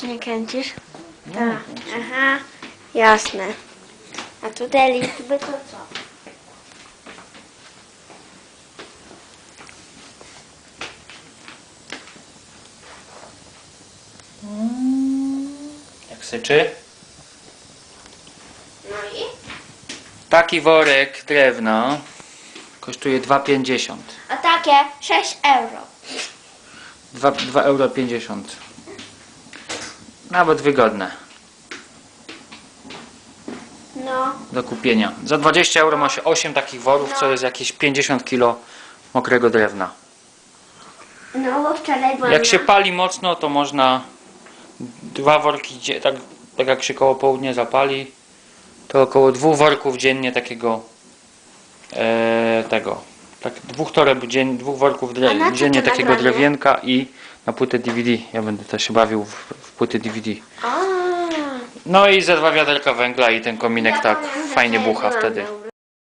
czy nie kręcisz? Tak. Aha, jasne. A tu te liczby to co? Jak syczy? No i? Taki worek drewna kosztuje 2,50. A takie 6 euro. 2 2,50 euro. Nawet wygodne No. do kupienia. Za 20 euro ma się 8 takich worów, co jest jakieś 50 kg mokrego drewna. No bo wczoraj byłam Jak się na... pali mocno, to można dwa worki, dzie- tak, tak jak się koło południa zapali, to około dwóch worków dziennie takiego e, tego, tak dwóch toreb dzien, dwóch worków A na dre, co dziennie to takiego nagranie? drewienka i na płytę DVD. Ja będę też się bawił w, w płyty DVD. A, No i ze dwa wiaderka węgla i ten kominek tak fajnie bucha wtedy.